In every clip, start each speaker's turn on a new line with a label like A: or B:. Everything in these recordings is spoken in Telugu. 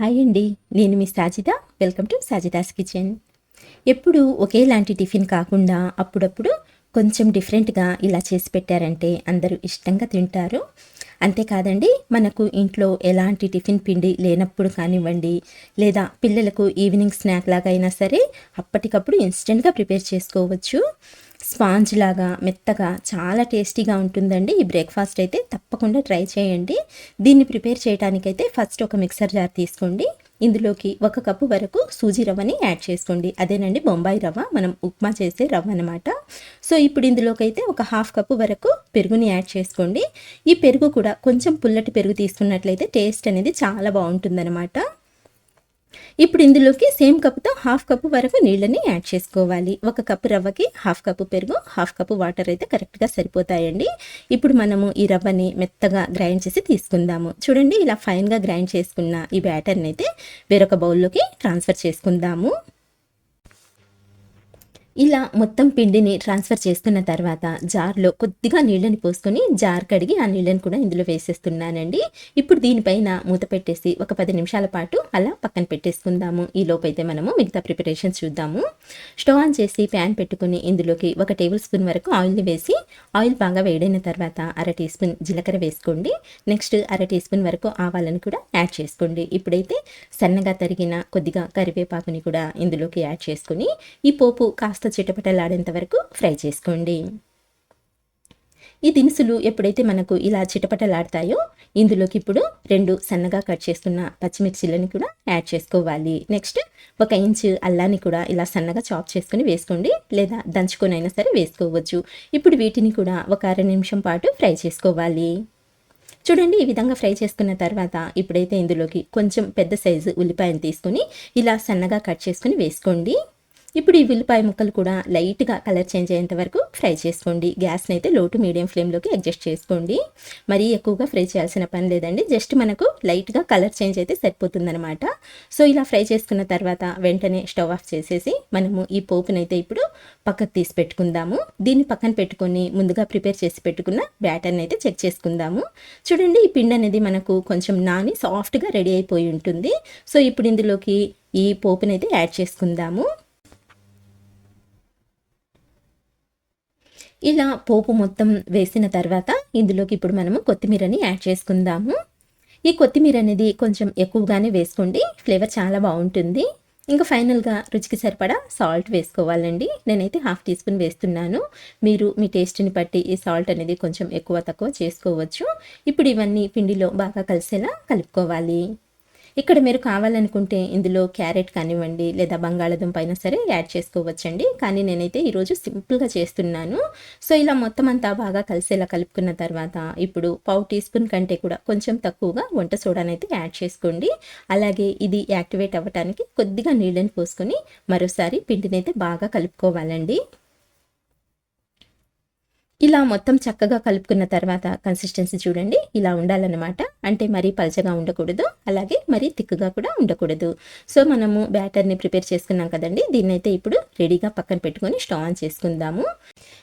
A: హాయ్ అండి నేను మీ Sajida. Welcome to Sajida's kitchen. ఎప్పుడు ఒకేలాంటి టిఫిన్ కాకుండా అప్పుడప్పుడు కొంచెం డిఫరెంట్గా ఇలా చేసి పెట్టారంటే అందరూ ఇష్టంగా తింటారు. అంతేకాదండి మనకు ఇంట్లో ఎలాంటి టిఫిన్ పిండి లేనప్పుడు కానివ్వండి లేదా పిల్లలకు ఈవినింగ్ స్నాక్ లాగా అయినా సరే అప్పటికప్పుడు ఇన్స్టెంట్గా ప్రిపేర్ చేసుకోవచ్చు. స్పాంజ్ లాగా మెత్తగా చాలా టేస్టీగా ఉంటుందండి. ఈ బ్రేక్ఫాస్ట్ అయితే తప్పకుండా ట్రై చేయండి. దీన్ని ప్రిపేర్ చేయడానికైతే ఫస్ట్ ఒక మిక్సర్ జార్ తీసుకోండి. ఇందులోకి ఒక కప్పు వరకు సూజీ రవ్వని యాడ్ చేసుకోండి. అదేనండి బొంబాయి రవ్వ. మనం ఉప్మా చేసే రవ్వ అనమాట సో ఇప్పుడు ఇందులోకైతే ఒక హాఫ్ కప్పు వరకు పెరుగుని యాడ్ చేసుకోండి. ఈ పెరుగు కూడా కొంచెం పుల్లటి పెరుగు తీసుకున్నట్లయితే టేస్ట్ అనేది చాలా బాగుంటుందన్నమాట. ఇప్పుడు ఇందులోకి సేమ్ కప్తో హాఫ్ కప్పు వరకు నీళ్ళని యాడ్ చేసుకోవాలి. ఒక కప్పు రవ్వకి హాఫ్ కప్పు పెరుగు హాఫ్ కప్పు వాటర్ అయితే కరెక్ట్గా సరిపోతాయండి. ఇప్పుడు మనము ఈ రవ్వని మెత్తగా గ్రైండ్ చేసి తీసుకుందాము. చూడండి ఇలా ఫైన్గా గ్రైండ్ చేసుకున్న ఈ బ్యాటర్ని అయితే వేరొక బౌల్లోకి ట్రాన్స్ఫర్ చేసుకుందాము. ఇలా మొత్తం పిండిని ట్రాన్స్ఫర్ చేసుకున్న తర్వాత జార్లో కొద్దిగా నీళ్ళని పోసుకొని జార్ కడిగి ఆ నీళ్ళని కూడా ఇందులో వేసేస్తున్నానండి. ఇప్పుడు దీనిపైన మూత పెట్టేసి ఒక పది నిమిషాల పాటు అలా పక్కన పెట్టేసుకుందాము. ఈ లోపైతే మనము మిగతా ప్రిపరేషన్ చూద్దాము. స్టవ్ ఆన్ చేసి ప్యాన్ పెట్టుకుని ఇందులోకి ఒక టేబుల్ స్పూన్ వరకు ఆయిల్ని వేసి ఆయిల్ బాగా వేడైన తర్వాత అర టీ స్పూన్ జీలకర్ర వేసుకోండి. నెక్స్ట్ అర టీ స్పూన్ వరకు ఆవాలను కూడా యాడ్ చేసుకోండి. ఇప్పుడైతే సన్నగా తరిగిన కొద్దిగా కరివేపాకుని కూడా ఇందులోకి యాడ్ చేసుకుని ఈ పోపు కాస్త కాస్త చిటపటలాడేంత వరకు ఫ్రై చేసుకోండి. ఈ దినుసులు ఎప్పుడైతే మనకు ఇలా చిటపటలాడతాయో ఇందులోకి ఇప్పుడు రెండు సన్నగా కట్ చేస్తున్న పచ్చిమిర్చిలని కూడా యాడ్ చేసుకోవాలి. నెక్స్ట్ ఒక ఇంచు అల్లాన్ని కూడా ఇలా సన్నగా చాప్ చేసుకుని వేసుకోండి లేదా దంచుకొని అయినా సరే వేసుకోవచ్చు. ఇప్పుడు వీటిని కూడా ఒక అర నిమిషం పాటు ఫ్రై చేసుకోవాలి. చూడండి ఈ విధంగా ఫ్రై చేసుకున్న తర్వాత ఇప్పుడైతే ఇందులోకి కొంచెం పెద్ద సైజు ఉల్లిపాయను తీసుకొని ఇలా సన్నగా కట్ చేసుకుని వేసుకోండి. ఇప్పుడు ఈ ఉల్లిపాయ ముక్కలు కూడా లైట్గా కలర్ చేంజ్ అయ్యేంత వరకు ఫ్రై చేసుకోండి. గ్యాస్ని అయితే లో టు మీడియం ఫ్లేమ్లోకి అడ్జస్ట్ చేసుకోండి. మరీ ఎక్కువగా ఫ్రై చేయాల్సిన పని లేదండి. జస్ట్ మనకు లైట్గా కలర్ చేంజ్ అయితే సరిపోతుందనమాట సో ఇలా ఫ్రై చేసుకున్న తర్వాత వెంటనే స్టవ్ ఆఫ్ చేసేసి మనము ఈ పోపునైతే ఇప్పుడు పక్కకు తీసి పెట్టుకుందాము. దీన్ని పక్కన పెట్టుకొని ముందుగా ప్రిపేర్ చేసి పెట్టుకున్న బ్యాటర్ని అయితే చెక్ చేసుకుందాము. చూడండి ఈ పిండి అనేది మనకు కొంచెం నాని సాఫ్ట్గా రెడీ అయిపోయి ఉంటుంది. సో ఇప్పుడు ఇందులోకి ఈ పోపునైతే యాడ్ చేసుకుందాము. ఇలా పోపు మొత్తం వేసిన తర్వాత ఇందులోకి ఇప్పుడు మనము కొత్తిమీరని యాడ్ చేసుకుందాము. ఈ కొత్తిమీర అనేది కొంచెం ఎక్కువగానే వేసుకోండి. ఫ్లేవర్ చాలా బాగుంటుంది. ఇంకా ఫైనల్గా రుచికి సరిపడా సాల్ట్ వేసుకోవాలండి. నేనైతే హాఫ్ టీ స్పూన్ వేస్తున్నాను. మీరు మీ టేస్ట్ని బట్టి ఈ సాల్ట్ అనేది కొంచెం ఎక్కువ తక్కువ చేసుకోవచ్చు. ఇప్పుడు ఇవన్నీ పిండిలో బాగా కలిసేలా కలుపుకోవాలి. ఇక్కడ మీరు కావాలనుకుంటే ఇందులో క్యారెట్ కానివ్వండి లేదా బంగాళదుంప అయినా సరే యాడ్ చేసుకోవచ్చండి. కానీ నేనైతే ఈరోజు సింపుల్గా చేస్తున్నాను. సో ఇలా మొత్తం అంతా బాగా కలిసేలా కలుపుకున్న తర్వాత ఇప్పుడు పావు టీ స్పూన్ కంటే కూడా కొంచెం తక్కువగా వంట సోడానైతే యాడ్ చేసుకోండి. అలాగే ఇది యాక్టివేట్ అవ్వటానికి కొద్దిగా నీళ్ళని పోసుకొని మరోసారి పిండినైతే బాగా కలుపుకోవాలండి. ఇలా మొత్తం చక్కగా కలుపుకున్న తర్వాత కన్సిస్టెన్సీ చూడండి. ఇలా ఉండాలన్నమాట. అంటే మరీ పలచగా ఉండకూడదు. అలాగే మరీ థిక్గా కూడా ఉండకూడదు. సో మనము బ్యాటర్ని ప్రిపేర్ చేసుకున్నాం కదండి. దీన్నైతే ఇప్పుడు రెడీగా పక్కన పెట్టుకొని స్టవ్ ఆన్ చేసుకుందాము.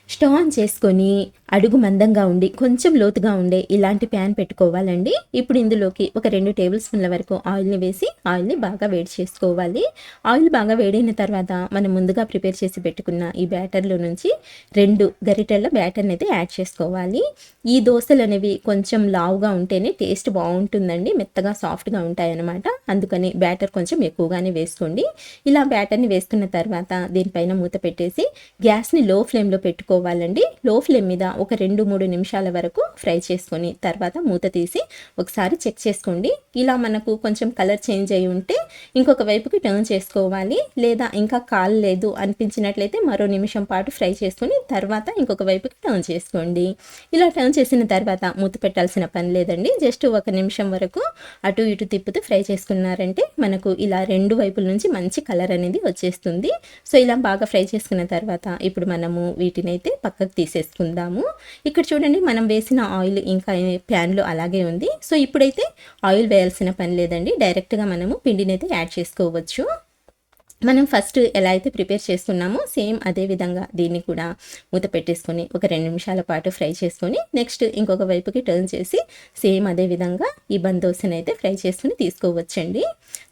A: స్టవ్ ఆన్ చేసుకొని అడుగు మందంగా ఉండి కొంచెం లోతుగా ఉండే ఇలాంటి ప్యాన్ పెట్టుకోవాలండి. ఇప్పుడు ఇందులోకి ఒక రెండు టేబుల్ స్పూన్ల వరకు ఆయిల్ని వేసి ఆయిల్ని బాగా వేడి చేసుకోవాలి. ఆయిల్ బాగా వేడైన తర్వాత మనం ముందుగా ప్రిపేర్ చేసి పెట్టుకున్న ఈ బ్యాటర్లో నుంచి రెండు గరిటెల బ్యాటర్ని అయితే యాడ్ చేసుకోవాలి. ఈ దోశలు అనేవి కొంచెం లావుగా ఉంటేనే టేస్ట్ బాగుంటుందండి. మెత్తగా సాఫ్ట్గా ఉంటాయన్నమాట. అందుకని బ్యాటర్ కొంచెం ఎక్కువగానే వేసుకోండి. ఇలా బ్యాటర్ని వేసుకున్న తర్వాత దీనిపైన మూత పెట్టేసి గ్యాస్ని లో ఫ్లేమ్లో పెట్టుకోవాలండి. లో ఫ్లేమ్ మీద ఒక రెండు మూడు నిమిషాల వరకు ఫ్రై చేసుకొని తర్వాత మూత తీసి ఒకసారి చెక్ చేసుకోండి. ఇలా మనకు కొంచెం కలర్ చేంజ్ అయి ఉంటే ఇంకొక వైపుకి టర్న్ చేసుకోవాలి. లేదా ఇంకా కాలేదు అనిపించినట్లయితే మరో నిమిషం పాటు ఫ్రై చేసుకొని తర్వాత ఇంకొక వైపుకి టర్న్ చేసుకోండి. ఇలా టర్న్ చేసిన తర్వాత మూత పెట్టాల్సిన పని లేదండి. జస్ట్ ఒక నిమిషం వరకు అటు ఇటు తిప్పుతూ ఫ్రై చేసుకున్నారంటే మనకు ఇలా రెండు వైపుల నుంచి మంచి కలర్ అనేది వచ్చేస్తుంది. సో ఇలా బాగా ఫ్రై చేసుకున్న తర్వాత ఇప్పుడు మనము వీటిని అయితే పక్కకు తీసేసుకుందాము. ఇక్కడ చూడండి మనం వేసిన ఆయిల్ ఇంకా ప్యాన్లో అలాగే ఉంది. సో ఇప్పుడైతే ఆయిల్ వేయాల్సిన పని లేదండి. డైరెక్ట్గా మనము పిండిని అయితే యాడ్ చేసుకోవచ్చు. మనం ఫస్ట్ ఎలా అయితే ప్రిపేర్ చేసుకున్నామో సేమ్ అదే విధంగా దీన్ని కూడా మూత పెట్టేసుకొని ఒక రెండు నిమిషాల పాటు ఫ్రై చేసుకొని నెక్స్ట్ ఇంకొక వైపుకి టర్న్ చేసి సేమ్ అదే విధంగా ఈ బందోసని అయితే ఫ్రై చేసుకుని తీసుకోవచ్చండి.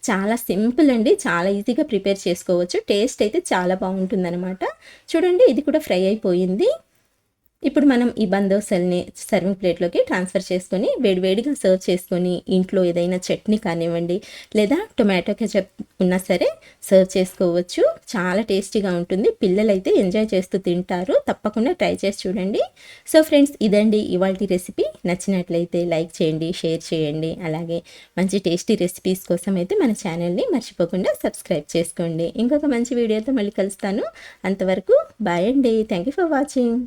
A: చాలా సింపుల్ అండి. చాలా ఈజీగా ప్రిపేర్ చేసుకోవచ్చు. టేస్ట్ అయితే చాలా బాగుంటుందన్నమాట. చూడండి ఇది కూడా ఫ్రై అయిపోయింది. ఇప్పుడు మనం ఈ బందోసల్ని సర్వింగ్ ప్లేట్లోకి ట్రాన్స్ఫర్ చేసుకొని వేడివేడిగా సర్వ్ చేసుకొని ఇంట్లో ఏదైనా చట్నీ కానివ్వండి లేదా టొమాటో కెచప్ ఉన్నా సరే సర్వ్ చేసుకోవచ్చు. చాలా టేస్టీగా ఉంటుంది. పిల్లలైతే ఎంజాయ్ చేస్తూ తింటారు. తప్పకుండా ట్రై చేసి చూడండి. సో ఫ్రెండ్స్ ఇదండి ఇవాళ రెసిపీ నచ్చినట్లయితే లైక్ చేయండి షేర్ చేయండి. అలాగే మంచి టేస్టీ రెసిపీస్ కోసం అయితే మన ఛానల్ని మర్చిపోకుండా సబ్స్క్రైబ్ చేసుకోండి. ఇంకొక మంచి వీడియోతో మళ్ళీ కలుస్తాను. అంతవరకు బాయ్ అండి. Thank you for watching